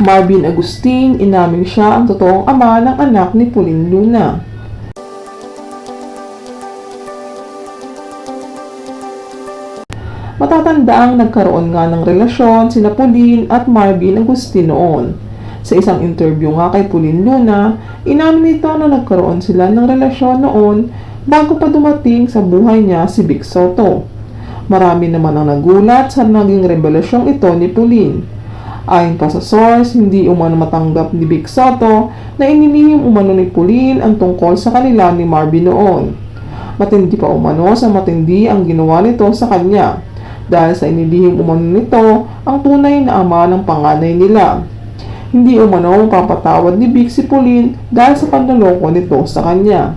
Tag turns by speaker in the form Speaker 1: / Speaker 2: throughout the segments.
Speaker 1: Marvin Agustin, inamin siya ang totoong ama ng anak ni Pauline Luna. Matatandaang nagkaroon nga ng relasyon sina Pauline at Marvin Agustin noon. Sa isang interview nga kay Pauline Luna, inamin nito na nagkaroon sila ng relasyon noon bago pa dumating sa buhay niya si Vic Soto. Marami naman ang nagulat sa naging revelasyong ito ni Pauline. Ayon pa sa source, hindi umano matanggap ni Vic Soto na inilihim umano ni Pauline ang tungkol sa kanila ni Marvin noon. Matindi pa umano sa matindi ang ginawa nito sa kanya dahil sa inilihim umano nito ang tunay na ama ng panganay nila. Hindi umano mapapatawad ni Vic si Pauline dahil sa panloloko nito sa kanya.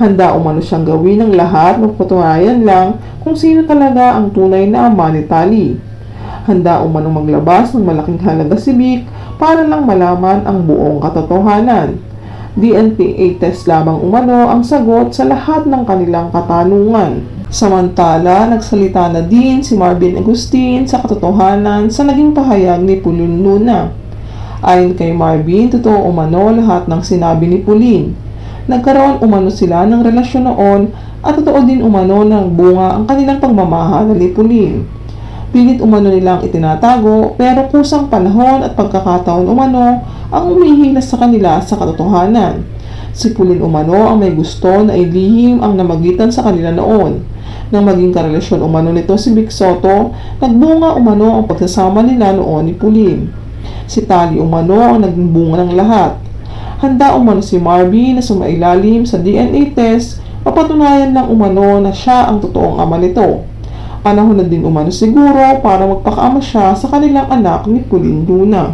Speaker 1: Handa umano siyang gawin ng lahat magpatunayan lang kung sino talaga ang tunay na ama ni Tali. Handa umano maglabas ng malaking halaga si Vic para lang malaman ang buong katotohanan. DNPA test lamang umano ang sagot sa lahat ng kanilang katanungan. Samantala, nagsalita na din si Marvin Agustin sa katotohanan sa naging pahayag ni Pulin Luna. Ayon kay Marvin, totoo umano lahat ng sinabi ni Pulin. Nagkaroon umano sila ng relasyon noon at totoo din umano ng bunga ang kanilang pagmamahal ni Pulin. Pilit umano nilang itinatago pero kusang panahon at pagkakataon umano ang umihilas sa kanila sa katotohanan. Si Pulin umano ang may gusto na ilihim ang namagitan sa kanila noon. Nang maging karelasyon umano nito si Vic Soto, nagbunga umano ang pagsasama nila noon ni Pulin. Si Tali umano ang naging bunga ng lahat. Handa umano si Marvin na sumailalim sa DNA test, mapatunayan lang umano na siya ang totoong ama nito. Panahon na din umano siguro para magpakaama siya sa kanilang anak ni Pauline Luna.